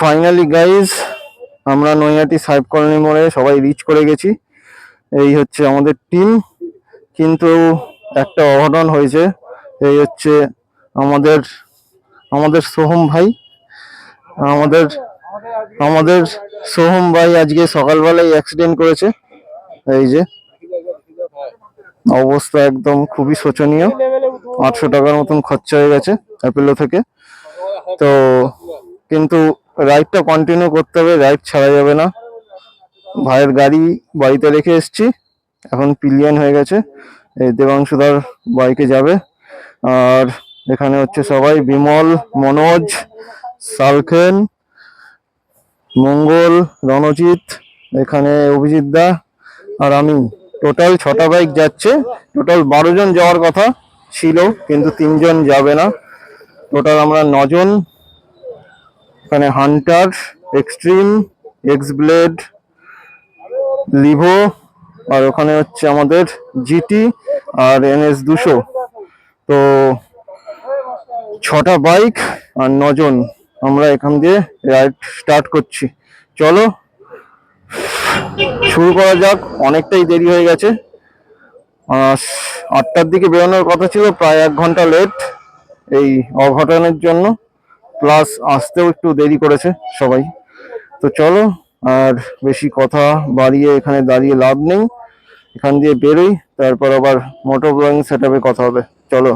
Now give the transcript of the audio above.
Finally guys আমরা নৈহাটি সাহেব colony মোড়ে সবাই রিচ করে গেছি। এই হচ্ছে আমাদের টিম কিন্তু একটা অঘটন হয়েছে। এই হচ্ছে আমাদের আমাদের সোহম ভাই। আমাদের আমাদের সোহম ভাই আজকে সকালবেলায় অ্যাক্সিডেন্ট করেছে। এই যে, অবস্থা একদম খুবই শোচনীয়। আটশো টাকার মতন খরচা হয়ে গেছে অ্যাপেলো থেকে। তো, কিন্তু রাইডটা কন্টিনিউ করতে হবে রাইড ছাড়া যাবে না। ভাইয়ের গাড়ি বাড়িতে রেখে এসেছি, এখন পিলিয়ন হয়ে গেছে। এই দেবাংশুদার বাইকে যাবে। আর এখানে হচ্ছে সবাই, বিমল, মনোজ, সালখেন, মঙ্গল, রণজিৎ, এখানে অভিজিৎ দা আর আমি। টোটাল ছটা বাইক যাচ্ছে। টোটাল বারো জন যাওয়ার কথা ছিল, কিন্তু তিনজন যাবে না। টোটাল আমরা নজন এখানে hunter extreme X blade Livo আর ওখানে হচ্ছে আমাদের জিটি আর এনএস দুশো। তো ছটা বাইক আর নজন আমরা এখান দিয়ে রাইড স্টার্ট করছি। চলো, শুরু করা যাক। অনেকটাই দেরি হয়ে গেছে। আটটার দিকে বেরোনোর কথা ছিল, প্রায় এক ঘণ্টা লেট এই অঘটনের জন্য। প্লাস আসতেও একটু দেরি করেছে সবাই। তো চলো, আর বেশি কথা বাড়িয়ে এখানে দাঁড়িয়ে লাভ নেই। এখান দিয়ে বেরোই, তারপর আবার মোটর ব্লগিং সেট কথা হবে। চলো।